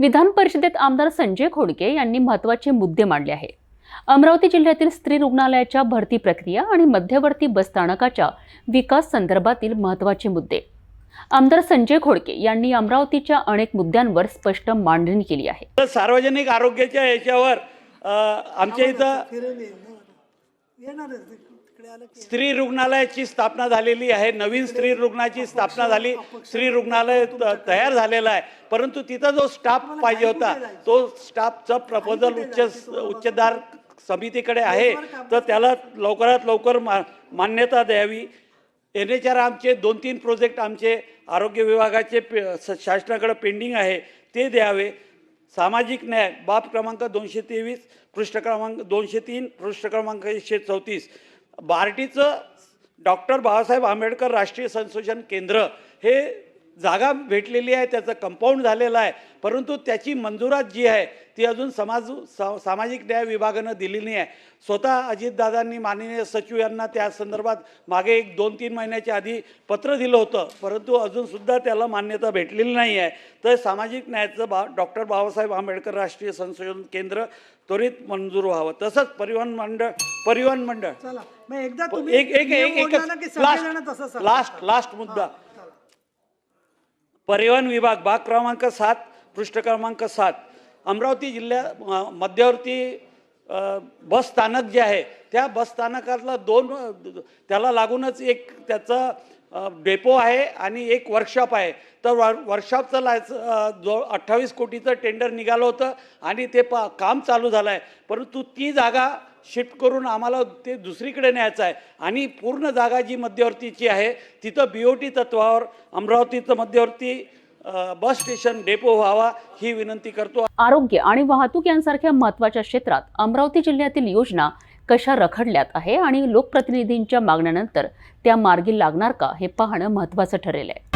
विधान परिषदेत आमदार संजय खोडके यांनी महत्त्वाचे मुद्दे मांडले आहे अमरावती जिल्ह्यातील स्त्री रुग्णालयाच्या भरती प्रक्रिया आणि मध्यवर्ती बसस्थानकाच्या विकास संदर्भातील महत्त्वाचे मुद्दे. आमदार संजय खोडके यांनी अमरावतीच्या अनेक मुद्द्यांवर स्पष्ट मांडणी केली आहे. सार्वजनिक आरोग्याच्या याच्यावर आमच्या इथं स्त्री रुग्णालयाची स्थापना झालेली आहे. नवीन स्त्री रुग्णाची स्थापना झाली. स्त्री रुग्णालय तयार झालेलं आहे. परंतु तिथं जो स्टाफ पाहिजे होता तो स्टाफचं प्रपोजल उच्च उच्चदार समितीकडे आहे. तर त्याला लवकरात लवकर मा मान्यता द्यावी. एन एच आर आमचे दोन तीन प्रोजेक्ट आमचे आरोग्य विभागाचे पे शासनाकडे पेंडिंग आहे ते द्यावे. सामाजिक न्याय बाब क्रमांक दोनशे तेवीस पृष्ठ क्रमांक दोनशे तीन पृष्ठ क्रमांक एकशे चौतीस. बार्टीचं डॉक्टर बाबासाहेब आंबेडकर राष्ट्रीय संशोधन केंद्र हे जागा भेटलेली आहे त्याचं कंपाऊंड झालेलं आहे. परंतु त्याची मंजुरात जी आहे ती अजून समाज सा सामाजिक न्याय विभागानं दिलेली नाही आहे. स्वतः अजितदादांनी माननीय सचिव यांना त्या संदर्भात मागे एक दोन तीन महिन्याच्या आधी पत्र दिलं होतं. परंतु अजूनसुद्धा त्याला मान्यता भेटलेली नाही आहे. तर सामाजिक न्यायाचं बा डॉक्टर बाबासाहेब आंबेडकर राष्ट्रीय संशोधन केंद्र त्वरित मंजूर व्हावं. तसंच परिवहन मंडळ परिवहन मंडळ. चला मग एकदा तुम्ही एक एक एक. लास्ट लास्ट मुद्दा. परिवहन विभाग भाग क्रमांक सात पृष्ठ क्रमांक सात. अमरावती जिल्ह्या मध्यवर्ती बस स्थानक जे आहे त्या बस स्थानकातला दोन त्याला लागूनच एक त्याचं डेपो आहे आणि एक वर्कशॉप आहे. तर वर वर्कशॉपचं लायच जो अठ्ठावीस कोटीचं टेंडर निघालं होतं आणि ते पा काम चालू झालं आहे परंतु ती जागा शिफ्ट करून आम्हाला ते दुसरीकडे न्यायचं आहे. आणि पूर्ण जागा जी मध्यवर्तीची आहे तिथं बी ओ टी तत्वावर अमरावतीचं मध्यवर्ती बस स्टेशन डेपो व्हावा ही विनंती करतो. आरोग्य आणि वाहतूक यांसारख्या महत्त्वाच्या क्षेत्रात अमरावती जिल्ह्यातील योजना कशा रखडल्यात आहे आणि लोकप्रतिनिधींच्या मागण्यानंतर त्या मार्गी लागणार का हे पाहणं महत्त्वाचं ठरेल आहे.